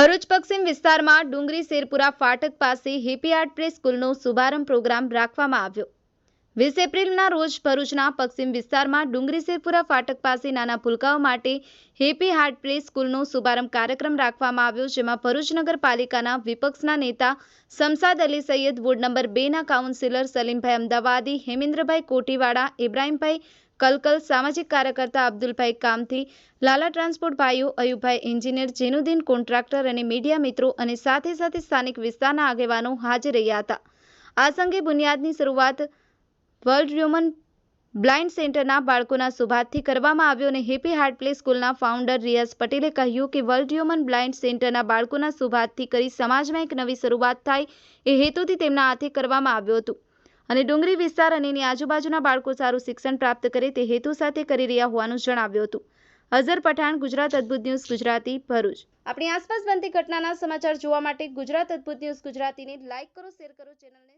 ભરૂચ પશ્ચિમ વિસ્તારમાં ડુંગરી શેરપુરા ફાટક પાસે હેપી આર્ટ પ્રે સ્કૂલનો શુભારંભ પ્રોગ્રામ રાખવામાં આવ્યો. વીસ એપ્રિલના રોજ ભરૂચના પશ્ચિમ વિસ્તારમાં ડુંગરી શેરપુરા ફાટક પાસે નાના ભૂલકાઓ માટે હેપી હાર્ટ પ્રે સ્કૂલનો શુભારંભ કાર્યક્રમ રાખવામાં આવ્યો, જેમાં ભરૂચ નગરપાલિકાના વિપક્ષના નેતા શમસાદ અલી સૈયદ, વોર્ડ નંબર બેના કાઉન્સિલર સલીમભાઈ અમદાવાદી, હેમેન્દ્રભાઈ કોટીવાડા ઇબ્રાહીમભાઈ કલકલ, સામાજિક કાર્યકર્તા અબ્દુલભાઈ કામથી, લાલા ટ્રાન્સપોર્ટ ભાઈઓ, અયુબભાઈ એન્જિનિયર, જેનુદ્દીન કોન્ટ્રાક્ટર અને મીડિયા મિત્રો અને સાથે સાથે સ્થાનિક વિસ્તારના આગેવાનો હાજર રહ્યા હતા. આ સંગે બુનિયાદની શરૂઆત વર્લ્ડ હ્યુમન બ્લાઇન્ડ સેન્ટરના બાળકોના શુભાર્થથી કરવામાં આવ્યો અને હેપી હાર્ટ પ્લે સ્કૂલના ફાઉન્ડર રિયાઝ પટેલે કહ્યું કે વર્લ્ડ હ્યુમન બ્લાઇન્ડ સેન્ટરના બાળકોના શુભાર્થથી કરી સમાજમાં એક નવી શરૂઆત થાય એ હેતુથી તેમના હાથે કરવામાં આવ્યું હતું. અને ડુંગરી વિસ્તાર અને એની આજુબાજુના બાળકો સારું શિક્ષણ પ્રાપ્ત કરે તે હેતુ સાથે કરી રહ્યા હોવાનું જણાવ્યું હતું. અઝર પઠાણ, ગુજરાત અદ્ભુત ન્યૂઝ, ગુજરાતી ભરૂચ. આપણી આસપાસ બનતી ઘટનાના સમાચાર જોવા માટે ગુજરાત અદ્ભુત ન્યૂઝ ગુજરાતીને લાઇક કરો, શેર કરો, ચેનલને